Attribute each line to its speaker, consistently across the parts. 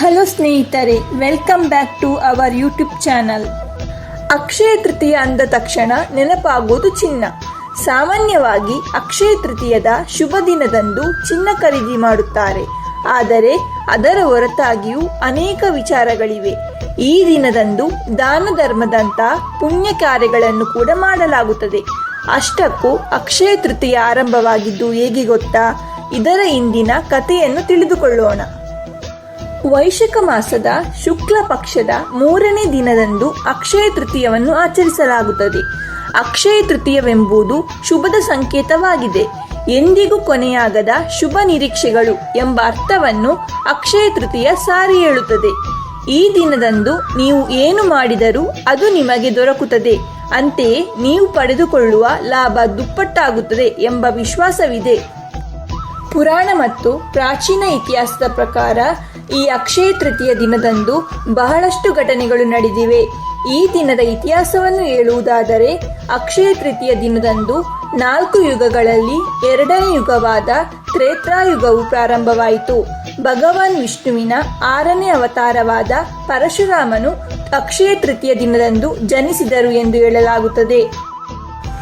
Speaker 1: Hello ಸ್ನೇಹಿತರೆ welcome back to our YouTube channel Akshaya Tritiya ಅಂದ ತಕ್ಷಣ ನೆನಪಾಗುವುದು ಚಿನ್ನ. ಸಾಮಾನ್ಯವಾಗಿ ಅಕ್ಷಯ ತೃತೀಯದ ಶುಭ ದಿನದಂದು ಚಿನ್ನ ಖರೀದಿ ಮಾಡುತ್ತಾರೆ. ಆದರೆ ಅದರ ಹೊರತಾಗಿಯೂ ಅನೇಕ ವಿಚಾರಗಳಿವೆ. ಈ ದಿನದಂದು ದಾನ ಧರ್ಮದಂತಹ ಪುಣ್ಯ ಕಾರ್ಯಗಳನ್ನು ಕೂಡ ಮಾಡಲಾಗುತ್ತದೆ. ಅಷ್ಟಕ್ಕೂ ಅಕ್ಷಯ ತೃತೀಯ ಆರಂಭವಾಗಿದ್ದು ಹೇಗೆ ಗೊತ್ತಾ? ಇದರ ಇಂದಿನ ಕಥೆಯನ್ನು ತಿಳಿದುಕೊಳ್ಳೋಣ. ವೈಶಾಖ ಮಾಸದ ಶುಕ್ಲ ಪಕ್ಷದ ಮೂರನೇ ದಿನದಂದು ಅಕ್ಷಯ ತೃತೀಯವನ್ನು ಆಚರಿಸಲಾಗುತ್ತದೆ. ಅಕ್ಷಯ ತೃತೀಯವೆಂಬುದು ಶುಭದ ಸಂಕೇತವಾಗಿದೆ. ಎಂದಿಗೂ ಕೊನೆಯಾಗದ ಶುಭ ನಿರೀಕ್ಷೆಗಳು ಎಂಬ ಅರ್ಥವನ್ನು ಅಕ್ಷಯ ತೃತೀಯ ಸಾರಿ ಹೇಳುತ್ತದೆ. ಈ ದಿನದಂದು ನೀವು ಏನು ಮಾಡಿದರೂ ಅದು ನಿಮಗೆ ದೊರಕುತ್ತದೆ. ಅಂತೆಯೇ ನೀವು ಪಡೆದುಕೊಳ್ಳುವ ಲಾಭ ದುಪ್ಪಟ್ಟಾಗುತ್ತದೆ ಎಂಬ ವಿಶ್ವಾಸವಿದೆ. ಪುರಾಣ ಮತ್ತು ಪ್ರಾಚೀನ ಇತಿಹಾಸದ ಪ್ರಕಾರ ಈ ಅಕ್ಷಯ ತೃತೀಯ ದಿನದಂದು ಬಹಳಷ್ಟು ಘಟನೆಗಳು ನಡೆದಿವೆ. ಈ ದಿನದ ಇತಿಹಾಸವನ್ನು ಹೇಳುವುದಾದರೆ ಅಕ್ಷಯ ತೃತೀಯ ದಿನದಂದು ನಾಲ್ಕು ಯುಗಗಳಲ್ಲಿ ಎರಡನೇ ಯುಗವಾದ ತ್ರೇತ್ರಾಯುಗವು ಪ್ರಾರಂಭವಾಯಿತು. ಭಗವಾನ್ ವಿಷ್ಣುವಿನ ಆರನೇ ಅವತಾರವಾದ ಪರಶುರಾಮನು ಅಕ್ಷಯ ತೃತೀಯ ದಿನದಂದು ಜನಿಸಿದರು ಎಂದು ಹೇಳಲಾಗುತ್ತದೆ.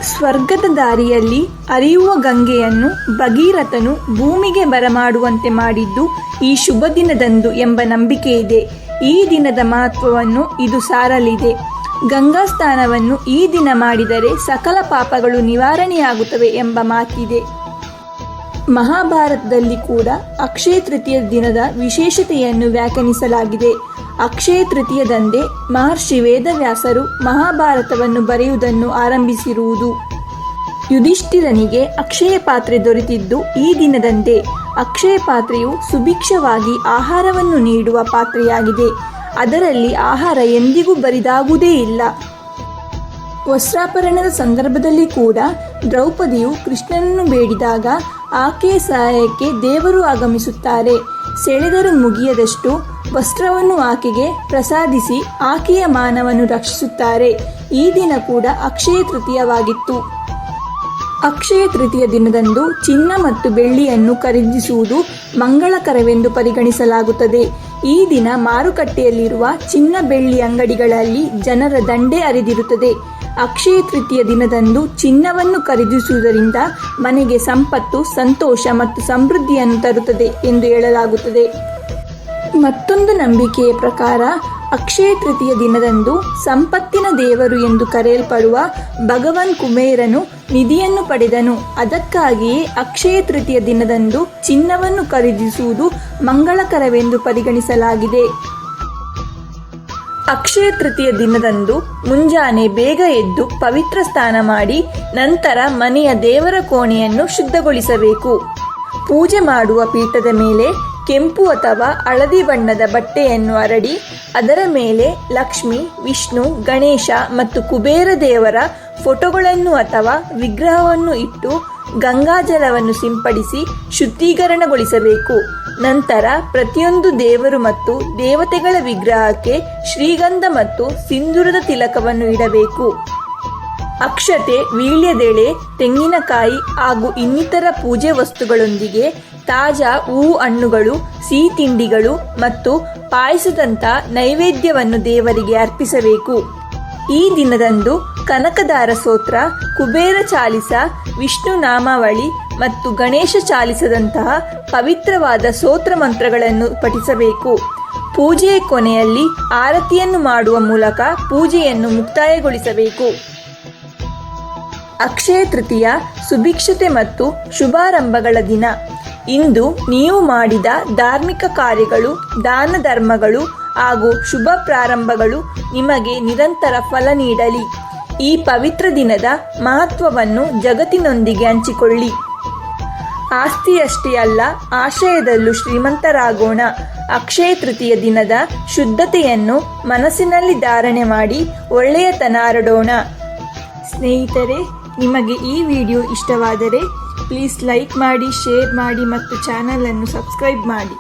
Speaker 1: ಸ್ವರ್ಗದ ದಾರಿಯಲ್ಲಿ ಅರಿಯುವ ಗಂಗೆಯನ್ನು ಭಗೀರಥನು ಭೂಮಿಗೆ ಬರಮಾಡುವಂತೆ ಮಾಡಿದ್ದು ಈ ಶುಭ ದಿನದಂದು ಎಂಬ ನಂಬಿಕೆ ಇದೆ. ಈ ದಿನದ ಮಹತ್ವವನ್ನು ಇದು ಸಾರಲಿದೆ. ಗಂಗಾ ಸ್ನಾನವನ್ನು ಈ ದಿನ ಮಾಡಿದರೆ ಸಕಲ ಪಾಪಗಳು ನಿವಾರಣೆಯಾಗುತ್ತವೆ ಎಂಬ ಮಾತಿದೆ. ಮಹಾಭಾರತದಲ್ಲಿ ಕೂಡ ಅಕ್ಷಯ ತೃತೀಯ ದಿನದ ವಿಶೇಷತೆಯನ್ನು ವ್ಯಾಖ್ಯಾನಿಸಲಾಗಿದೆ. ಅಕ್ಷಯ ತೃತೀಯದಂದೇ ಮಹರ್ಷಿ ವೇದವ್ಯಾಸರು ಮಹಾಭಾರತವನ್ನು ಬರೆಯುವುದನ್ನು ಆರಂಭಿಸಿರುವುದು. ಯುಧಿಷ್ಠಿರನಿಗೆ ಅಕ್ಷಯ ಪಾತ್ರೆ ದೊರೆತಿದ್ದು ಈ ದಿನದಂದೇ ಅಕ್ಷಯ ಪಾತ್ರೆಯು ಸುಭಿಕ್ಷವಾಗಿ ಆಹಾರವನ್ನು ನೀಡುವ ಪಾತ್ರೆಯಾಗಿದೆ. ಅದರಲ್ಲಿ ಆಹಾರ ಎಂದಿಗೂ ಬರಿದಾಗುವುದೇ ಇಲ್ಲ. ವಸ್ತ್ರಾಪರಣದ ಸಂದರ್ಭದಲ್ಲಿ ಕೂಡ ದ್ರೌಪದಿಯು ಕೃಷ್ಣನನ್ನು ಬೇಡಿದಾಗ ಆಕೆಯ ಸಹಾಯಕ್ಕೆ ದೇವರು ಆಗಮಿಸುತ್ತಾರೆ. ಸೆಳೆದರೂ ಮುಗಿಯದಷ್ಟು ವಸ್ತ್ರವನ್ನು ಆಕೆಗೆ ಪ್ರಸಾದಿಸಿ ಆಕೆಯ ಮಾನವನ್ನು ರಕ್ಷಿಸುತ್ತಾರೆ. ಈ ದಿನ ಕೂಡ ಅಕ್ಷಯ ತೃತೀಯವಾಗಿತ್ತು. ಅಕ್ಷಯ ತೃತೀಯ ದಿನದಂದು ಚಿನ್ನ ಮತ್ತು ಬೆಳ್ಳಿಯನ್ನು ಖರೀದಿಸುವುದು ಮಂಗಳಕರವೆಂದು ಪರಿಗಣಿಸಲಾಗುತ್ತದೆ. ಈ ದಿನ ಮಾರುಕಟ್ಟೆಯಲ್ಲಿರುವ ಚಿನ್ನ ಬೆಳ್ಳಿ ಅಂಗಡಿಗಳಲ್ಲಿ ಜನರ ದಂಡೆ ಹರಿದಿರುತ್ತದೆ ಅಕ್ಷಯ ತೃತೀಯ ದಿನದಂದು ಚಿನ್ನವನ್ನು ಖರೀದಿಸುವುದರಿಂದ ಮನೆಗೆ ಸಂಪತ್ತು, ಸಂತೋಷ ಮತ್ತು ಸಮೃದ್ಧಿಯನ್ನು ತರುತ್ತದೆ ಎಂದು ಹೇಳಲಾಗುತ್ತದೆ. ಮತ್ತೊಂದು ನಂಬಿಕೆಯ ಪ್ರಕಾರ, ಅಕ್ಷಯ ತೃತೀಯ ದಿನದಂದು ಸಂಪತ್ತಿನ ದೇವರು ಎಂದು ಕರೆಯಲ್ಪಡುವ ಭಗವಾನ್ ಕುಮೇರನು ನಿಧಿಯನ್ನು ಪಡೆದನು. ಅದಕ್ಕಾಗಿಯೇ ಅಕ್ಷಯ ತೃತೀಯ ದಿನದಂದು ಚಿನ್ನವನ್ನು ಖರೀದಿಸುವುದು ಮಂಗಳಕರವೆಂದು ಪರಿಗಣಿಸಲಾಗಿದೆ. ಅಕ್ಷಯ ತೃತೀಯ ದಿನದಂದು ಮುಂಜಾನೆ ಬೇಗ ಎದ್ದು ಪವಿತ್ರ ಸ್ನಾನ ಮಾಡಿ ನಂತರ ಮನೆಯ ದೇವರ ಕೋಣೆಯನ್ನು ಶುದ್ಧಗೊಳಿಸಬೇಕು. ಪೂಜೆ ಮಾಡುವ ಪೀಠದ ಮೇಲೆ ಕೆಂಪು ಅಥವಾ ಹಳದಿ ಬಣ್ಣದ ಬಟ್ಟೆಯನ್ನು ಅರಡಿ, ಅದರ ಮೇಲೆ ಲಕ್ಷ್ಮಿ, ವಿಷ್ಣು, ಗಣೇಶ ಮತ್ತು ಕುಬೇರ ದೇವರ ಫೋಟೋಗಳನ್ನು ಅಥವಾ ವಿಗ್ರಹವನ್ನು ಇಟ್ಟು ಗಂಗಾಜಲವನ್ನು ಸಿಂಪಡಿಸಿ ಶುದ್ಧೀಕರಣಗೊಳಿಸಬೇಕು. ನಂತರ ಪ್ರತಿಯೊಂದು ದೇವರು ಮತ್ತು ದೇವತೆಗಳ ವಿಗ್ರಹಕ್ಕೆ ಶ್ರೀಗಂಧ ಮತ್ತು ಸಿಂಧೂರದ ತಿಲಕವನ್ನು ಇಡಬೇಕು. ಅಕ್ಷತೆ, ವೀಳ್ಯದೆಳೆ, ತೆಂಗಿನಕಾಯಿ ಹಾಗೂ ಇನ್ನಿತರ ಪೂಜೆ ವಸ್ತುಗಳೊಂದಿಗೆ ತಾಜಾ ಹೂವು ಹಣ್ಣುಗಳು, ಸಿಹಿ ತಿಂಡಿಗಳು ಮತ್ತು ಪಾಯಸದಂಥ ನೈವೇದ್ಯವನ್ನು ದೇವರಿಗೆ ಅರ್ಪಿಸಬೇಕು. ಈ ದಿನದಂದು ಕನಕದಾರ ಸ್ತೋತ್ರ ಕುಬೇರ ಚಾಲಿಸ, ವಿಷ್ಣು ನಾಮಾವಳಿ ಮತ್ತು ಗಣೇಶ ಚಾಲಿಸದಂತಹ ಪವಿತ್ರವಾದ ಸ್ತೋತ್ರ ಮಂತ್ರಗಳನ್ನು ಪಠಿಸಬೇಕು. ಪೂಜೆಯ ಕೊನೆಯಲ್ಲಿ ಆರತಿಯನ್ನು ಮಾಡುವ ಮೂಲಕ ಪೂಜೆಯನ್ನು ಮುಕ್ತಾಯಗೊಳಿಸಬೇಕು. ಅಕ್ಷಯ ತೃತೀಯ, ಸುಭಿಕ್ಷತೆ ಮತ್ತು ಶುಭಾರಂಭಗಳ ದಿನ. ಇಂದು ನೀವು ಮಾಡಿದ ಧಾರ್ಮಿಕ ಕಾರ್ಯಗಳು, ದಾನ ಧರ್ಮಗಳು ಹಾಗೂ ಶುಭ ಪ್ರಾರಂಭಗಳು ನಿಮಗೆ ನಿರಂತರ ಫಲ ನೀಡಲಿ. ಈ ಪವಿತ್ರ ದಿನದ ಮಹತ್ವವನ್ನು ಜಗತ್ತಿನೊಂದಿಗೆ ಹಂಚಿಕೊಳ್ಳಿ. ಆಸ್ತಿಯಷ್ಟೇ ಅಲ್ಲ ಆಶಯದಲ್ಲೂ ಶ್ರೀಮಂತರಾಗೋಣ. ಅಕ್ಷಯ ತೃತೀಯ ದಿನದ ಶುದ್ಧತೆಯನ್ನು ಮನಸ್ಸಿನಲ್ಲಿ ಧಾರಣೆ ಮಾಡಿ ಒಳ್ಳೆಯತನ ಹರಡೋಣ. ಸ್ನೇಹಿತರೆ, ನಿಮಗೆ ಈ ವಿಡಿಯೋ ಇಷ್ಟವಾದರೆ ಪ್ಲೀಸ್ ಲೈಕ್ ಮಾಡಿ ಶೇರ್ ಮಾಡಿ ಮತ್ತು ಚಾನಲನ್ನು ಸಬ್ಸ್ಕ್ರೈಬ್ ಮಾಡಿ.